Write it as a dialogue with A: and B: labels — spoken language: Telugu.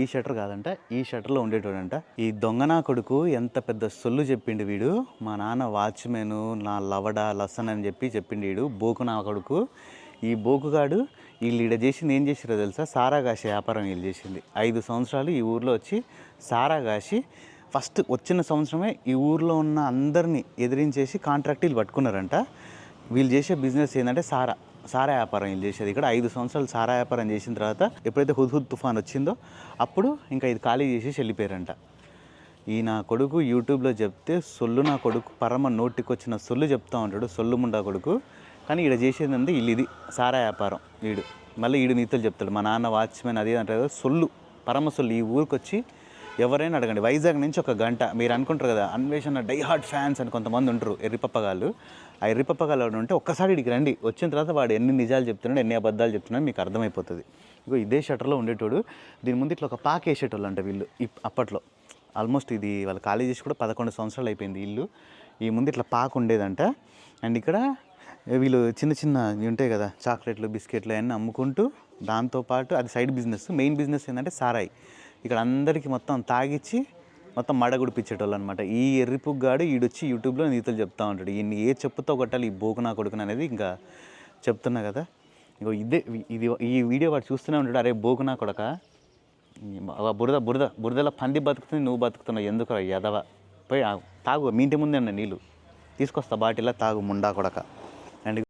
A: ఈ షటర్ కాదంట ఈ షటర్లో ఉండేటోడంట. ఈ దొంగనా కొడుకు ఎంత పెద్ద సొల్లు చెప్పిండు వీడు. మా నాన్న వాచ్మెన్ నా లవడ లసన్ అని చెప్పి చెప్పిండు వీడు బోకు నా కొడుకు. ఈ బోకుగాడు వీళ్ళు ఈడ చేసింది ఏం చేసిరో తెలుసా? సారా కాసే వ్యాపారం వీళ్ళు చేసింది. ఐదు సంవత్సరాలు ఈ ఊర్లో వచ్చి సారా కాసి ఫస్ట్ వచ్చిన సంవత్సరమే ఈ ఊర్లో ఉన్న అందరినీ ఎదిరించేసి కాంట్రాక్ట్ వీళ్ళు పట్టుకున్నారంట. వీళ్ళు చేసే బిజినెస్ ఏంటంటే సారా. సారా వ్యాపారం వీళ్ళు చేసేది. ఇక్కడ ఐదు సంవత్సరాలు సారా వ్యాపారం చేసిన తర్వాత ఎప్పుడైతే హుద్హుద్ తుఫాన్ వచ్చిందో అప్పుడు ఇంకా ఇది ఖాళీ చేసేసి వెళ్ళిపోయారంట. ఈ నా కొడుకు యూట్యూబ్లో చెప్తే సొల్లు నా కొడుకు పరమ నోటికి వచ్చిన సొల్లు చెప్తా ఉంటాడు సొల్లు ముండా కొడుకు. కానీ ఈడ చేసేది అంతా వీళ్ళు ఇది సారా వ్యాపారం వీడు మళ్ళీ ఈడు నీతులు చెప్తాడు మా నాన్న వాచ్మెన్ అది అంటే సొల్లు పరమ సొల్లు ఈ ఊరికి వచ్చి ఎవరైనా అడగండి. వైజాగ్ నుంచి ఒక గంట. మీరు అనుకుంటారు కదా అన్వేషణ డై హార్ట్ ఫ్యాన్స్ అని కొంతమంది ఉంటారు ఎర్రిపప్పగాళ్ళు ఆ ఎర్రిపప్పగాళ్ళు ఉంటే ఒక్కసారి ఇడికి రండి. వచ్చిన తర్వాత వాడు ఎన్ని నిజాలు చెప్తున్నాడు ఎన్ని అబద్ధాలు చెప్తున్నాడు మీకు అర్థమైపోతుంది. ఇగో ఇదే షటర్లో ఉండేటోడు దీని ముందు ఇట్లా ఒక పాక్ వేసేటోళ్ళు అంట వీళ్ళు ఇప్- అప్పట్లో. ఆల్మోస్ట్ ఇది వాళ్ళ కాలేజ్ చేసి కూడా పదకొండు సంవత్సరాలు అయిపోయింది ఇల్లు. ఈ ముందు ఇట్లా పాక ఉండేదంట. అండ్ ఇక్కడ వీళ్ళు చిన్న చిన్న ఉంటాయి కదా చాక్లెట్లు బిస్కెట్లు అవన్నీ అమ్ముకుంటూ దాంతోపాటు అది సైడ్ బిజినెస్. మెయిన్ బిజినెస్ ఏంటంటే సారాయి. ఇక్కడ అందరికీ మొత్తం తాగిచ్చి మొత్తం మడ గుడిపించేటోళ్ళు అనమాట ఈ ఎర్రిపుగ్గాడు ఈడొచ్చి యూట్యూబ్లో నీతులు చెప్తా ఉంటాడు. ఈయన్ని ఏ చెప్పుతో కొట్టాలి ఈ బోకు నా కొడుకుని అనేది ఇంకా చెప్తున్నా కదా. ఇగో ఇదే ఇది ఈ వీడియో వాడు చూస్తూనే ఉంటాడు. అరే బోకు నా కొడక బురద బురద బురదలో పంది బతుకుతుంది నువ్వు బతుకుతున్నావు. ఎందుకు ఎదవ పోయి తాగు మీ ఇంటి ముందే ఉన్న నీళ్ళు. తీసుకొస్తా బాటిల్లో తాగు ముండా కొడక. అండ్